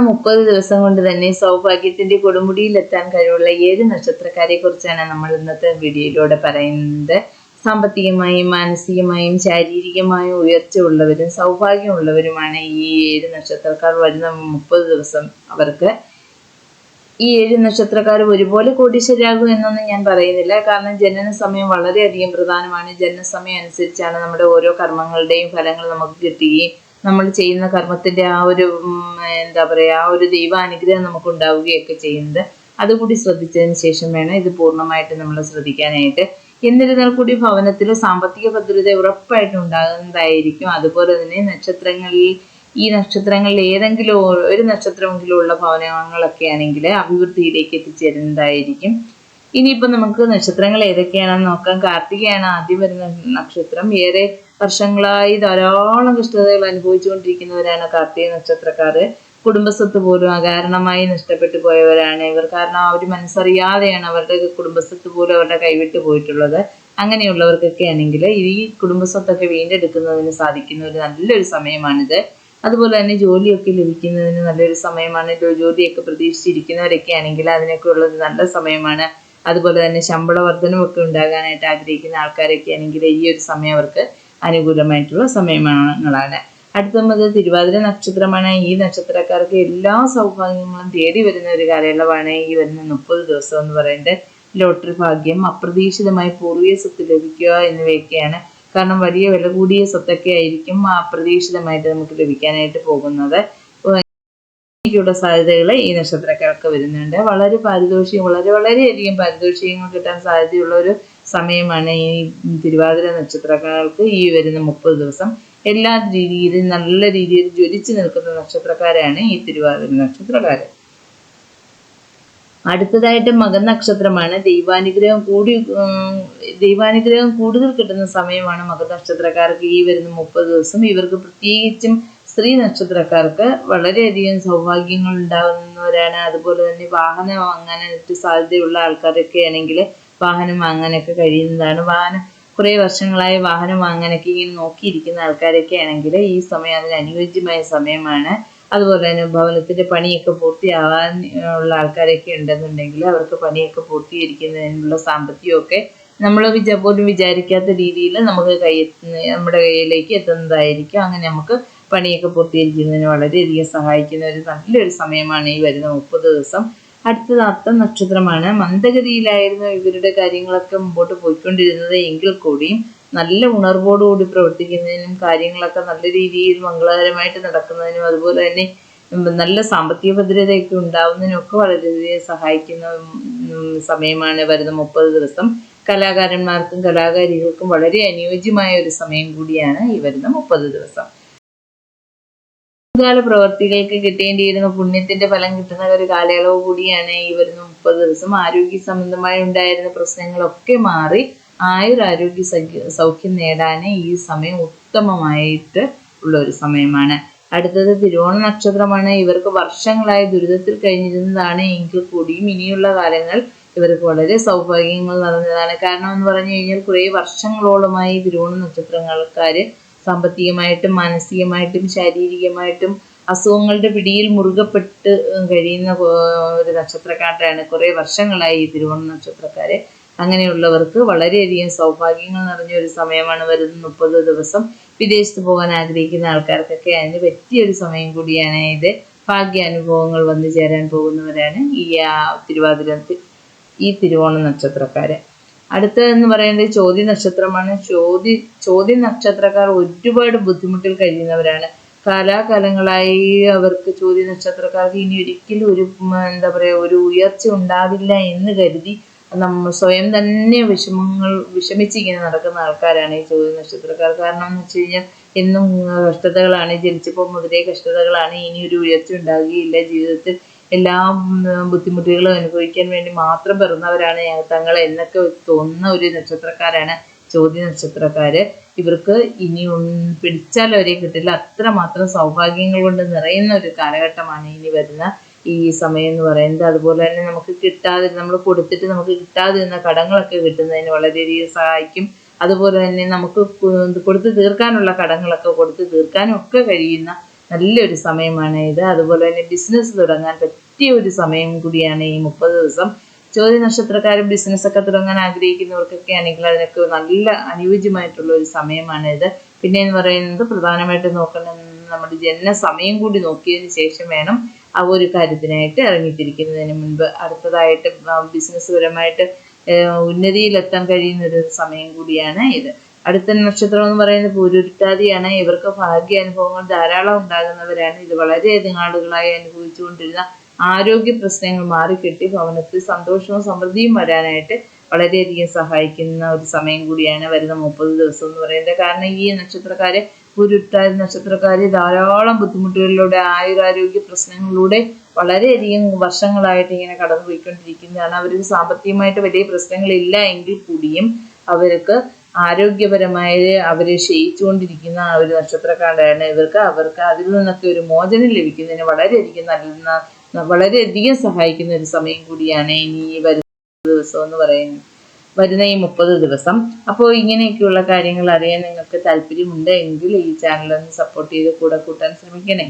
മുപ്പത് ദിവസം കൊണ്ട് തന്നെ സൗഭാഗ്യത്തിന്റെ കൊടുമുടിയിലെത്താൻ കഴിവുള്ള ഏഴ് നക്ഷത്രക്കാരെ കുറിച്ചാണ് നമ്മൾ ഇന്നത്തെ വീഡിയോയിലൂടെ പറയുന്നത്. സാമ്പത്തികമായും മാനസികമായും ശാരീരികമായും ഉയർച്ച ഉള്ളവരും സൗഭാഗ്യമുള്ളവരുമാണ് ഈ ഏഴ് നക്ഷത്രക്കാർ വരുന്ന മുപ്പത് ദിവസം അവർക്ക്. ഈ ഏഴ് നക്ഷത്രക്കാർ ഒരുപോലെ കോടീശ്വരാകും എന്നൊന്നും ഞാൻ പറയുന്നില്ല. കാരണം ജനന സമയം വളരെയധികം പ്രധാനമാണ്. ജനന സമയം അനുസരിച്ചാണ് നമ്മുടെ ഓരോ കർമ്മങ്ങളുടെയും ഫലങ്ങൾ നമുക്ക് കിട്ടുകയും നമ്മൾ ചെയ്യുന്ന കർമ്മത്തിന്റെ ആ ഒരു എന്താ പറയാ ആ ഒരു ദൈവാനുഗ്രഹം നമുക്ക് ഉണ്ടാവുകയൊക്കെ ചെയ്യുന്നത്. അതുകൂടി ശ്രദ്ധിച്ചതിന് ശേഷം വേണം ഇത് പൂർണമായിട്ട് നമ്മൾ ശ്രദ്ധിക്കാനായിട്ട്. എന്നിരുന്നാൽ കൂടി ഭവനത്തിൽ സാമ്പത്തിക ഭദ്രത ഉറപ്പായിട്ടും ഉണ്ടാകുന്നതായിരിക്കും. അതുപോലെ തന്നെ നക്ഷത്രങ്ങളിൽ ഈ നക്ഷത്രങ്ങളിൽ ഏതെങ്കിലും ഒരു നക്ഷത്രമെങ്കിലും ഉള്ള ഭവനങ്ങളൊക്കെ ആണെങ്കിൽ അഭിവൃദ്ധിയിലേക്ക് എത്തിച്ചേരുന്നതായിരിക്കും. ഇനിയിപ്പോൾ നമുക്ക് നക്ഷത്രങ്ങൾ ഏതൊക്കെയാണെന്ന് നോക്കാം. കാർത്തികയാണ് ആദ്യം വരുന്ന നക്ഷത്രം. ഏറെ വർഷങ്ങളായി ധാരാളം കഷ്ടതകൾ അനുഭവിച്ചുകൊണ്ടിരിക്കുന്നവരാണ് കാർത്തിക നക്ഷത്രക്കാർ കുടുംബസ്വത്ത് പോലും അകാരണമായി നഷ്ടപ്പെട്ടു പോയവരാണ് ഇവർ. കാരണം അവർ മനസ്സറിയാതെയാണ് അവരുടെ കുടുംബസ്വത്ത് പോലും അവരുടെ കൈവിട്ട് പോയിട്ടുള്ളത്. അങ്ങനെയുള്ളവർക്കൊക്കെ ആണെങ്കിൽ ഈ കുടുംബസ്വത്തൊക്കെ വീണ്ടെടുക്കുന്നതിന് സാധിക്കുന്ന ഒരു നല്ലൊരു സമയമാണിത്. അതുപോലെ തന്നെ ജോലിയൊക്കെ ലഭിക്കുന്നതിന് നല്ലൊരു സമയമാണ്. ജോലിയൊക്കെ പ്രതീക്ഷിച്ചിരിക്കുന്നവരൊക്കെ ആണെങ്കിൽ അതിനൊക്കെ ഉള്ളത് നല്ല സമയമാണ്. അതുപോലെ തന്നെ ശമ്പള വർധനമൊക്കെ ഉണ്ടാകാനായിട്ട് ആഗ്രഹിക്കുന്ന ആൾക്കാരൊക്കെ ആണെങ്കിൽ ഈ ഒരു സമയം അവർക്ക് അനുകൂലമായിട്ടുള്ള അടുത്ത അടുത്തത് തിരുവാതിര നക്ഷത്രമാണ്. ഈ നക്ഷത്രക്കാർക്ക് എല്ലാ സൗഭാഗ്യങ്ങളും തേടി വരുന്ന ഒരു കാലയളവാണ് ഈ വരുന്ന മുപ്പത് ദിവസം എന്ന് പറയുന്നത്. ലോട്ടറി ഭാഗ്യം അപ്രതീക്ഷിതമായി പൂർവീയ സ്വത്ത് ലഭിക്കുക എന്നിവയൊക്കെയാണ്. കാരണം വലിയ വില കൂടിയ സ്വത്തൊക്കെ ആയിരിക്കും അപ്രതീക്ഷിതമായിട്ട് നമുക്ക് ലഭിക്കാനായിട്ട് പോകുന്നത്. യുടെ സാധ്യതകൾ ഈ നക്ഷത്രക്കാർക്ക് വരുന്നുണ്ട്. വളരെ പാരിതോഷികം വളരെ വളരെയധികം പാരിതോഷികങ്ങൾ കിട്ടാൻ സാധ്യതയുള്ള ഒരു സമയമാണ് ഈ തിരുവാതിര നക്ഷത്രക്കാർക്ക് ഈ വരുന്ന മുപ്പത് ദിവസം. എല്ലാ രീതിയിലും നല്ല രീതിയിൽ ജ്വലിച്ചു നിൽക്കുന്ന നക്ഷത്രക്കാരാണ് ഈ തിരുവാതിര നക്ഷത്രക്കാര്. അടുത്തതായിട്ട് മകൻ നക്ഷത്രമാണ്. ദൈവാനുഗ്രഹം കൂടി ദൈവാനുഗ്രഹം കൂടുതൽ കിട്ടുന്ന സമയമാണ് മകൻ നക്ഷത്രക്കാർക്ക് ഈ വരുന്ന മുപ്പത് ദിവസം. ഇവർക്ക് പ്രത്യേകിച്ചും സ്ത്രീ നക്ഷത്രക്കാർക്ക് വളരെയധികം സൗഭാഗ്യങ്ങൾ ഉണ്ടാകുന്നവരാണ്. അതുപോലെ തന്നെ വാഹനം വാങ്ങാനായിട്ട് സാധ്യതയുള്ള ആൾക്കാരൊക്കെ ആണെങ്കിൽ വാഹനം വാങ്ങാനൊക്കെ കഴിയുന്നതാണ്. വാഹനം കുറേ വർഷങ്ങളായി വാഹനം വാങ്ങാനൊക്കെ ഇങ്ങനെ നോക്കിയിരിക്കുന്ന ആൾക്കാരൊക്കെ ആണെങ്കിൽ ഈ സമയം അതിന് അനുയോജ്യമായ സമയമാണ്. അതുപോലെ തന്നെ ഭവനത്തിന്റെ പണിയൊക്കെ പൂർത്തിയാവാൻ ഉള്ള ആൾക്കാരൊക്കെ ഉണ്ടെന്നുണ്ടെങ്കിൽ അവർക്ക് പണിയൊക്കെ പൂർത്തീകരിക്കുന്നതിനുള്ള സാമ്പത്തികമൊക്കെ നമ്മൾ വിചാ പോലും വിചാരിക്കാത്ത രീതിയിൽ നമുക്ക് കൈ നമ്മുടെ കയ്യിലേക്ക് എത്തുന്നതായിരിക്കും. അങ്ങനെ നമുക്ക് പണിയൊക്കെ പൂർത്തീകരിക്കുന്നതിന് വളരെയധികം സഹായിക്കുന്ന ഒരു നല്ലൊരു സമയമാണ് ഈ വരുന്ന മുപ്പത് ദിവസം. അടുത്തത് അത്തം നക്ഷത്രമാണ്. മന്ദഗതിയിലായിരുന്നു ഇവരുടെ കാര്യങ്ങളൊക്കെ മുമ്പോട്ട് പോയിക്കൊണ്ടിരുന്നത്. എങ്കിൽ കൂടിയും നല്ല ഉണർവോടുകൂടി പ്രവർത്തിക്കുന്നതിനും കാര്യങ്ങളൊക്കെ നല്ല രീതിയിൽ മംഗളകരമായിട്ട് നടക്കുന്നതിനും അതുപോലെ തന്നെ നല്ല സാമ്പത്തിക ഭദ്രതയൊക്കെ ഉണ്ടാവുന്നതിനും ഒക്കെ വളരെയധികം സഹായിക്കുന്ന സമയമാണ് വരുന്ന മുപ്പത് ദിവസം. കലാകാരന്മാർക്കും കലാകാരികൾക്കും വളരെ അനുയോജ്യമായ ഒരു സമയം കൂടിയാണ് ഈ വരുന്ന മുപ്പത് ദിവസം. മുൻകാല പ്രവർത്തികൾക്ക് കിട്ടേണ്ടിയിരുന്ന പുണ്യത്തിന്റെ ഫലം കിട്ടുന്ന ഒരു കാലയളവ് കൂടിയാണ് ഈ വരുന്ന മുപ്പത് ദിവസം. ആരോഗ്യ സംബന്ധമായി ഉണ്ടായിരുന്ന പ്രശ്നങ്ങളൊക്കെ മാറി ആയുർ ആരോഗ്യ സൗഖ്യം നേടാൻ ഈ സമയം ഉത്തമമായിട്ട് ഉള്ള ഒരു സമയമാണ്. അടുത്തത് തിരുവോണ നക്ഷത്രമാണ്. ഇവർക്ക് വർഷങ്ങളായി ദുരിതത്തിൽ കഴിഞ്ഞിരുന്നതാണ് എങ്കിൽ കൂടിയും ഇനിയുള്ള കാലങ്ങൾ ഇവർക്ക് വളരെ സൗഭാഗ്യങ്ങൾ നിറഞ്ഞതാണ്. കാരണം എന്ന് പറഞ്ഞു കഴിഞ്ഞാൽ കുറേ വർഷങ്ങളോളമായി തിരുവോണ നക്ഷത്രങ്ങൾക്കാര് സാമ്പത്തികമായിട്ടും മാനസികമായിട്ടും ശാരീരികമായിട്ടും അസുഖങ്ങളുടെ പിടിയിൽ മുറുകപ്പെട്ട് കഴിയുന്ന ഒരു നക്ഷത്രക്കാരാണ് കുറേ വർഷങ്ങളായി ഈ തിരുവോണ നക്ഷത്രക്കാര്. അങ്ങനെയുള്ളവർക്ക് വളരെയധികം സൗഭാഗ്യങ്ങൾ നിറഞ്ഞ ഒരു സമയമാണ് വരുന്നത് മുപ്പത് ദിവസം. വിദേശത്ത് പോകാൻ ആഗ്രഹിക്കുന്ന ആൾക്കാർക്കൊക്കെ അതിന് പറ്റിയൊരു സമയം കൂടിയാണ് ഇത്. ഭാഗ്യാനുഭവങ്ങൾ വന്നു ചേരാൻ പോകുന്നവരാണ് ഈ തിരുവാതിര ഈ തിരുവോണ നക്ഷത്രക്കാര്. അടുത്തതെന്ന് പറയുന്നത് ചോദ്യ നക്ഷത്രമാണ്. ചോദ്യ ചോദ്യ നക്ഷത്രക്കാർ ഒരുപാട് ബുദ്ധിമുട്ടിൽ കഴിയുന്നവരാണ്. കാലാകാലങ്ങളായി അവർക്ക് ചോദ്യ നക്ഷത്രക്കാർക്ക് ഇനി ഒരിക്കലും ഒരു എന്താ പറയുക ഒരു ഉയർച്ച ഉണ്ടാവില്ല എന്ന് കരുതി നമ്മൾ സ്വയം തന്നെ വിഷമങ്ങൾ വിഷമിച്ചിങ്ങനെ നടക്കുന്ന ആൾക്കാരാണ് ഈ ചോദ്യ നക്ഷത്രക്കാർ. കാരണം എന്ന് വെച്ച് കഴിഞ്ഞാൽ എന്നും കഷ്ടതകളാണ് ജനിച്ചപ്പോൾ മുതലേ കഷ്ടതകളാണ് ഇനി ഒരു ഉയർച്ച ഉണ്ടാകുകയില്ല ജീവിതത്തിൽ. എല്ലാ ബുദ്ധിമുട്ടുകളും അനുഭവിക്കാൻ വേണ്ടി മാത്രം പിറന്നവരാണ് തങ്ങൾ എന്നൊക്കെ തോന്നുന്ന ഒരു നക്ഷത്രക്കാരാണ് ചോദ്യ നക്ഷത്രക്കാര്. ഇവർക്ക് ഇനി പിടിച്ചാൽ അവരെ കിട്ടില്ല. അത്രമാത്രം സൗഭാഗ്യങ്ങൾ കൊണ്ട് നിറയുന്ന ഒരു കാലഘട്ടമാണ് ഇനി വരുന്ന ഈ സമയം എന്ന് പറയുന്നത്. അതുപോലെ തന്നെ നമുക്ക് കിട്ടാതെ നമ്മൾ കൊടുത്തിട്ട് നമുക്ക് കിട്ടാതിരുന്ന കടങ്ങളൊക്കെ കിട്ടുന്നതിന് വളരെയധികം സഹായിക്കും. അതുപോലെ തന്നെ നമുക്ക് കൊടുത്ത് തീർക്കാനുള്ള കടങ്ങളൊക്കെ കൊടുത്തു തീർക്കാനും ഒക്കെ കഴിയുന്ന നല്ലൊരു സമയമാണ് ഇത്. അതുപോലെ തന്നെ ബിസിനസ് തുടങ്ങാൻ പറ്റിയ ഒരു സമയം കൂടിയാണ് ഈ മുപ്പത് ദിവസം. ചോദ്യ നക്ഷത്രക്കാരും ബിസിനസ്സൊക്കെ തുടങ്ങാൻ ആഗ്രഹിക്കുന്നവർക്കൊക്കെ ആണെങ്കിൽ അതിനൊക്കെ നല്ല അനുയോജ്യമായിട്ടുള്ള ഒരു സമയമാണ് ഇത്. പിന്നെ എന്ന് പറയുന്നത് പ്രധാനമായിട്ട് നോക്കണം നമ്മുടെ ജനന സമയം കൂടി നോക്കിയതിന് ശേഷം വേണം ആ ഒരു കാര്യത്തിനായിട്ട് ഇറങ്ങിത്തിരിക്കുന്നതിന് മുൻപ് അടുത്തതായിട്ട് ബിസിനസ് പരമായിട്ട് ഉന്നതിയിലെത്താൻ കഴിയുന്ന ഒരു സമയം കൂടിയാണ് ഇത്. അടുത്ത നക്ഷത്രം എന്ന് പറയുന്നത് പൂരുരുട്ടാതിയാണ്. ഇവർക്ക് ഭാഗ്യ അനുഭവങ്ങൾ ധാരാളം ഉണ്ടാകുന്നവരാണ്. ഇത് വളരെയധികം ആളുകളായി അനുഭവിച്ചുകൊണ്ടിരുന്ന ആരോഗ്യ പ്രശ്നങ്ങൾ മാറിക്കിട്ടി ഭവനത്തിൽ സന്തോഷവും സമൃദ്ധിയും വരാനായിട്ട് വളരെയധികം സഹായിക്കുന്ന ഒരു സമയം കൂടിയാണ് വരുന്ന മുപ്പത് ദിവസം എന്ന് പറയുന്നത്. കാരണം ഈ നക്ഷത്രക്കാരെ ഉരുട്ടാതി നക്ഷത്രക്കാര് ധാരാളം ബുദ്ധിമുട്ടുകളിലൂടെ ആയുരാരോഗ്യ പ്രശ്നങ്ങളിലൂടെ വളരെയധികം വർഷങ്ങളായിട്ട് ഇങ്ങനെ കടന്നുപോയിക്കൊണ്ടിരിക്കുന്നതാണ്. അവർക്ക് സാമ്പത്തികമായിട്ട് വലിയ പ്രശ്നങ്ങളില്ല എങ്കിൽ കൂടിയും അവർക്ക് ആരോഗ്യപരമായി അവരെ ക്ഷയിച്ചുകൊണ്ടിരിക്കുന്ന ആ ഒരു നക്ഷത്രക്കാരാണ് ഇവർക്ക്. അവർക്ക് അതിൽ നിന്നൊക്കെ ഒരു മോചനം ലഭിക്കുന്നതിന് വളരെയധികം നല്ല വളരെയധികം സഹായിക്കുന്ന ഒരു സമയം കൂടിയാണ് ഇനി ഈ വരുന്ന ദിവസം എന്ന് പറയുന്നത്. വരുന്ന ഈ മുപ്പത് ദിവസം. അപ്പോൾ ഇങ്ങനെയൊക്കെയുള്ള കാര്യങ്ങൾ അറിയാൻ നിങ്ങൾക്ക് താല്പര്യമുണ്ട് എങ്കിൽ ഈ ചാനലൊന്ന് സപ്പോർട്ട് ചെയ്ത് കൂടെ കൂട്ടാൻ ശ്രമിക്കണേ.